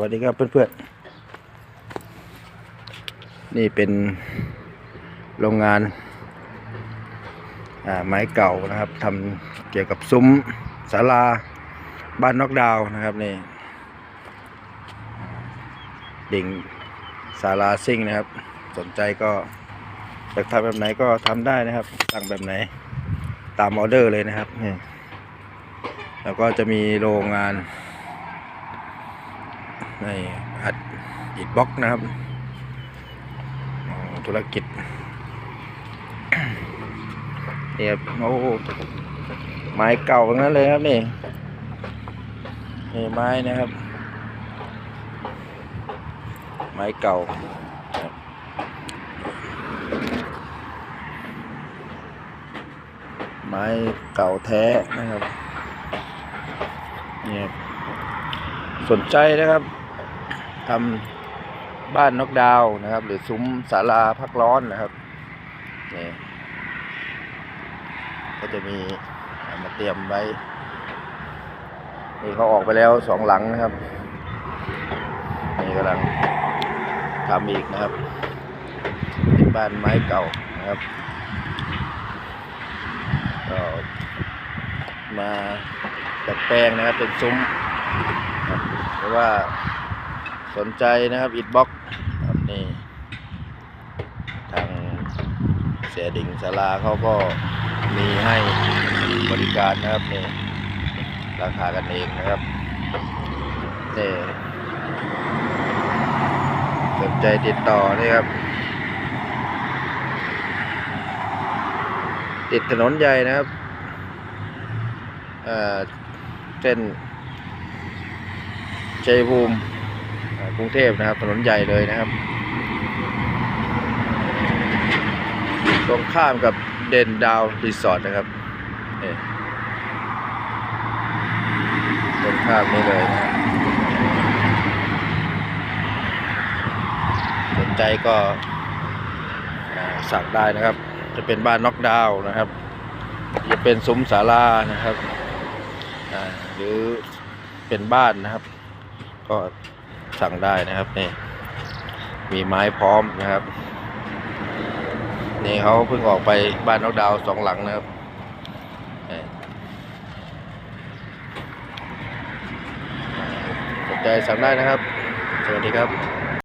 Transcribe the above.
วัสดีครับเพื่อนๆ นี่เป็นโรงงานไม้เก่านะครับทำเกี่ยวกับซุ้มศาลาบ้านนอกดาวน์นะครับนี่ดิ่งศาลาซิ่งนะครับ สนใจก็อยากทำแบบไหนก็ทำได้นะครับสั่งแบบไหนตามออเดอร์เลยนะครับนี่แล้วก็จะมีโรงงาน ในอัดอิดบล็อกนะครับ ธุรกิจเนี่ยโอ้ไม้เก่าทั้งนั้นเลยครับนี่นี่ไม้นะครับ ไม้เก่าไม้เก่าแท้นะครับเนี่ยสนใจนะครับ ทำบ้านนกดาวนะครับ หรือซุ้มศาลาพักร้อนนะครับนี่ก็จะมีมาเตรียมไว้นี่เขาออกไปแล้วสองหลังนะครับนี่กำลังทำอีกนะครับเป็นบ้านไม้เก่านะครับก็มาดัดแปลงนะครับเป็นซุ้มครับหรือว่า สนใจนะครับอิดบ็อกครับนี่ทางเสียดิ่งสาราเขาก็มีให้บริการนะครับนี่ราคากันเองนะครับนี่สนใจติดต่อนี่ครับ ติดถนนใหญ่นะครับเอ่อเส้นชัยภูมิ กรุงเทพนะครับ ถนนใหญ่เลยนะครับ ตรงข้ามกับเด่นดาวรีสอร์ทนะครับตรงข้ามนี่เลยนะสนใจก็สั่งได้นะครับ จะเป็นบ้านน็อกดาวนะครับ จะเป็นซุ้มศาลานะครับหรือเป็นบ้านนะครับ ก็ สั่งได้นะครับนี่มีไม้พร้อมนะครับ นี่เขาเพิ่งออกไปบ้านนกดาวสองหลังนะครับสนใจสั่งได้นะครับ สวัสดีครับ